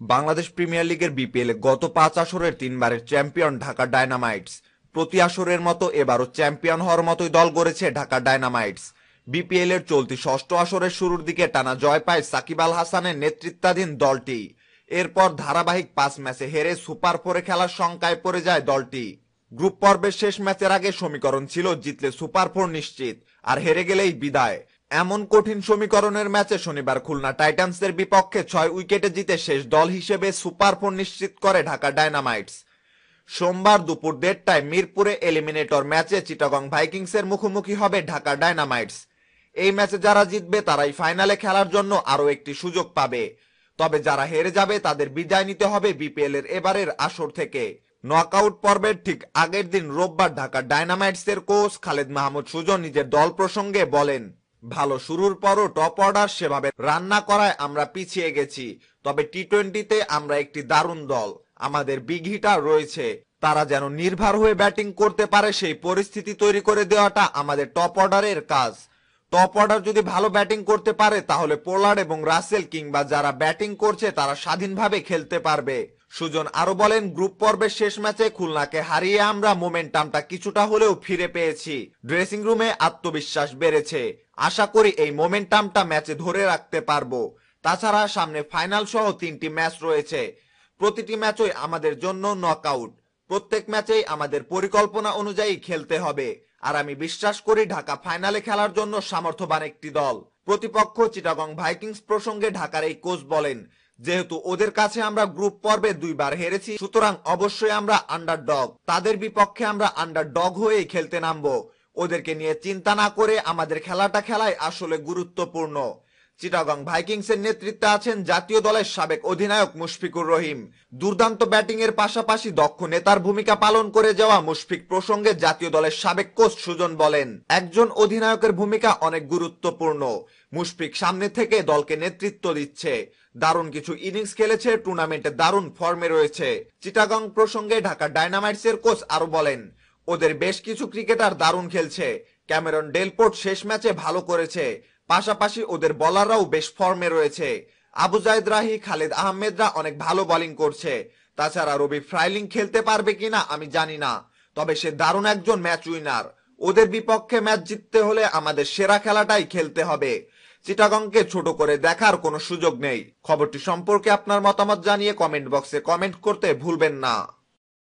Bangladesh premier লিগের BPL গত পাঁচ আসরের তিনবারের চ্যাম্পিয়ন ঢাকা ডায়নামাইটস। প্রতি আসরের মতো এবারও চ্যাম্পিয়ন হওয়ার মতোই দল গড়েছে ঢাকা ডায়নামাইটস। বিপিএল এর চলতি ষষ্ঠ আসরের শুরুর দিকে টানা জয় পায় সাকিব আল হাসানের নেতৃত্বাধীন দলটি। এরপর ধারাবাহিক পাঁচ ম্যাচে হেরে সুপার ফোরে খেলার শঙ্কায় পড়ে যায় দলটি। গ্রুপ পর্বের শেষ ম্যাচের আগে সমীকরণ ছিল জিতলে সুপার ফোর নিশ্চিত, আর হেরে গেলেই বিদায়। এমন কঠিন সমীকরণের ম্যাচে শনিবার খুলনা টাইটান্সের বিপক্ষে ছয় উইকেটে জিতে শেষ দল হিসেবে সুপার ফোর নিশ্চিত করে ঢাকা ডায়নামাইটস। সোমবার দুপুর দেড়টায় মিরপুরে এলিমিনেটর ম্যাচে চিটাগং ভাইকিংসের মুখোমুখি হবে ঢাকা ডায়নামাইটস। এই ম্যাচে যারা জিতবে, তারাই ফাইনালে খেলার জন্য আরও একটি সুযোগ পাবে। তবে যারা হেরে যাবে, তাদের বিদায় নিতে হবে বিপিএল এর এবারের আসর থেকে। নকআউট পর্বের ঠিক আগের দিন রোববার ঢাকা ডায়নামাইটস এর কোচ খালেদ মাহমুদ সুজন নিজের দল প্রসঙ্গে বলেন ভালো শুরুর পরও টপ অর্ডার সেভাবে রান্না করায় আমরা পিছিয়ে গেছি। তবে টি টোয়েন্টিতে আমরা একটি দারুণ দল। আমাদের হিটার রয়েছে। তারা যেন নির্ভর হয়ে ব্যাটিং করতে পারে সেই পরিস্থিতি তৈরি করে দেওয়াটা আমাদের টপ অর্ডারের কাজ। টপ অর্ডার যদি ভালো ব্যাটিং করতে পারে, তাহলে পোলার্ড এবং রাসেল কিংবা যারা ব্যাটিং করছে, তারা স্বাধীনভাবে খেলতে পারবে। সুজন আরও বলেন গ্রুপ পর্বের শেষ ম্যাচে খুলনাকে হারিয়ে আমরা মোমেন্টামটা কিছুটা হলেও ফিরে পেয়েছি। ড্রেসিং রুমে আত্মবিশ্বাস বেড়েছে। আশা করি এই মোমেন্টামটা ম্যাচে ধরে রাখতে পারব। তাছাড়া সামনে ফাইনাল সহ তিনটি ম্যাচ রয়েছে। প্রতিটি ম্যাচই আমাদের জন্য নকআউট। প্রত্যেক ম্যাচেই আমাদের পরিকল্পনা অনুযায়ী খেলতে হবে। আর আমি বিশ্বাস করি ঢাকা ফাইনালে খেলার জন্য সামর্থ্যবান একটি দল। প্রতিপক্ষ চিটাগং ভাইকিংস প্রসঙ্গে ঢাকার এই কোচ বলেন, যেহেতু ওদের কাছে আমরা গ্রুপ পর্বে দুইবার হেরেছি, সুতরাং অবশ্যই আমরা আন্ডারডগ তাদের বিপক্ষে আমরা আন্ডারডগ হয়েই খেলতে নামবো। ওদেরকে নিয়ে চিন্তা না করে আমাদের খেলাটা খেলাই আসলে গুরুত্বপূর্ণ। চিটাগং ভাইকিংসের নেতৃত্বে আছেন জাতীয় দলের সাবেক অধিনায়ক মুশফিকুর রহিম। দুর্দান্ত ব্যাটিং এর পাশাপাশি দক্ষ নেতার ভূমিকা পালন করে যাওয়া মুশফিক প্রসঙ্গে জাতীয় দলের সাবেক কোচ সুজন বলেন, একজন অধিনায়কের ভূমিকা অনেক গুরুত্বপূর্ণ। মুশফিক সামনে থেকে দলকে নেতৃত্ব দিচ্ছে। দারুণ কিছু ইনিংস খেলেছে, টুর্নামেন্টে দারুণ ফর্মে রয়েছে। চিটাগং প্রসঙ্গে ঢাকা ডায়নামাইটস এর কোচ আরও বলেন ওদের বেশ কিছু ক্রিকেটার দারুণ খেলছে। ক্যামেরন ডেলপোর্ট শেষ ম্যাচে ভালো করেছে। পাশাপাশি ওদের বলাররাও বেশ ফর্মে রয়েছে। আবু জায়দ রাহি, খালেদ আহমেদরা অনেক ভালো বোলিং করছে। তাছাড়া রবি ফ্রাইলিং খেলতে পারবে কিনা আমি জানি না। তবে সে দারুণ একজন ম্যাচ উইনার। ওদের বিপক্ষে ম্যাচ জিততে হলে আমাদের সেরা খেলাটাই খেলতে হবে। চিটাগংকে ছোট করে দেখার কোনো সুযোগ নেই। খবরটি সম্পর্কে আপনার মতামত জানিয়ে কমেন্ট বক্সে কমেন্ট করতে ভুলবেন না।